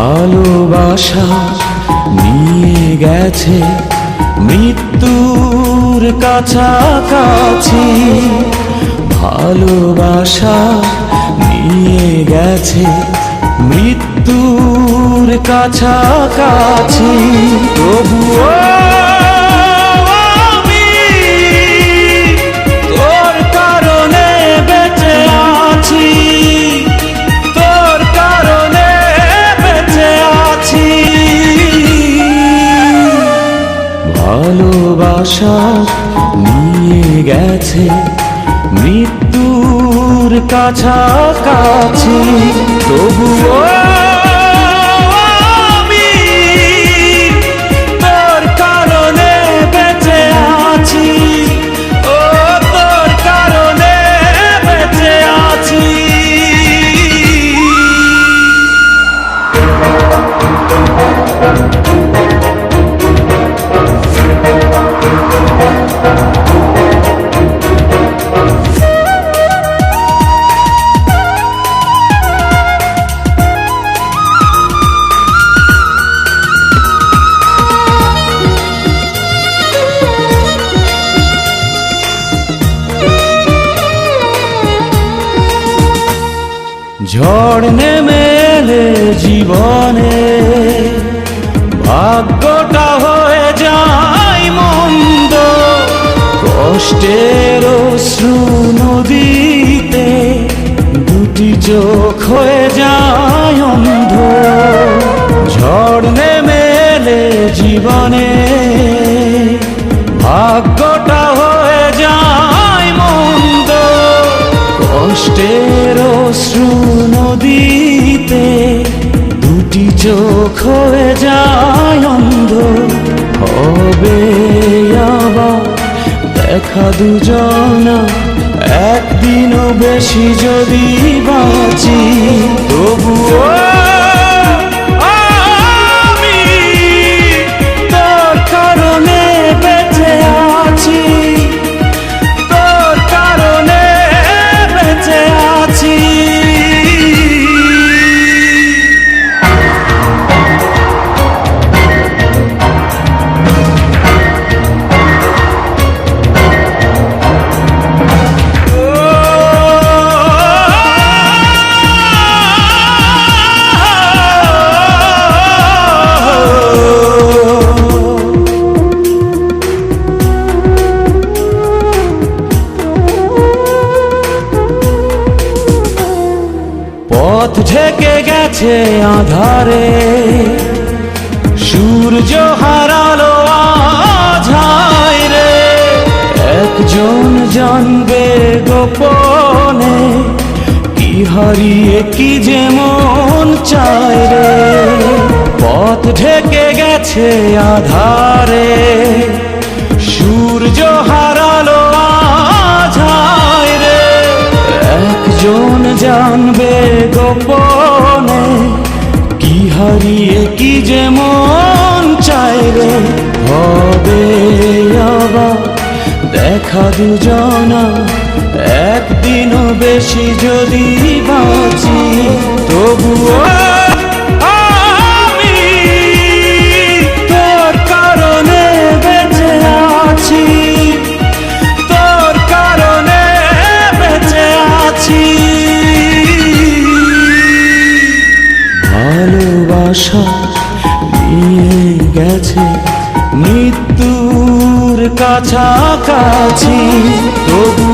ভালোবাসা নিয়ে গেছে মৃত্যুর কাছাকাছি। ভালোবাসা নিয়ে গেছে মৃত্যুর কাছাকাছি। তবুও ভালোবাসা নিয়ে গেছে মৃত্যুর কাছাকাছি তবুও ঝড় নেমে এলে জীবনে। ভাগ্যটা হয়ে যায় মন্দ। কষ্টের অশ্রু নদীতে দুটি চোখ হয়ে যায় অন্ধ। ঝড় নেমে এলে জীবনে ভাগ্যটা হয়ে যায় মন্দ। কষ্টের অশ্রু নদীতে দুটি চোখ হয়ে যায় অন্ধ। হবে আবার দেখা দুজনা, একদিনও বেশি যদি বাঁচি, তবুও পথ ঢেকে গেছে আধারে। সূর্য হারালো আঝায় রে একজন জানবে গোপনে কি হারিয়ে কি যেমন চায় রে। পথ ঢেকে গেছে আধারে। সূর্য হারালো আঝায় রে একজন জানবে গোপনে কি হারিয়ে, কি যেমন চাই রে? হবে আবার দেখা দুজনা, একদিনও বেশি যদি বাঁচি, তবুও ভালোবাসা নিয়ে গেছে। মৃত্যুর কাছাকাছি তবুও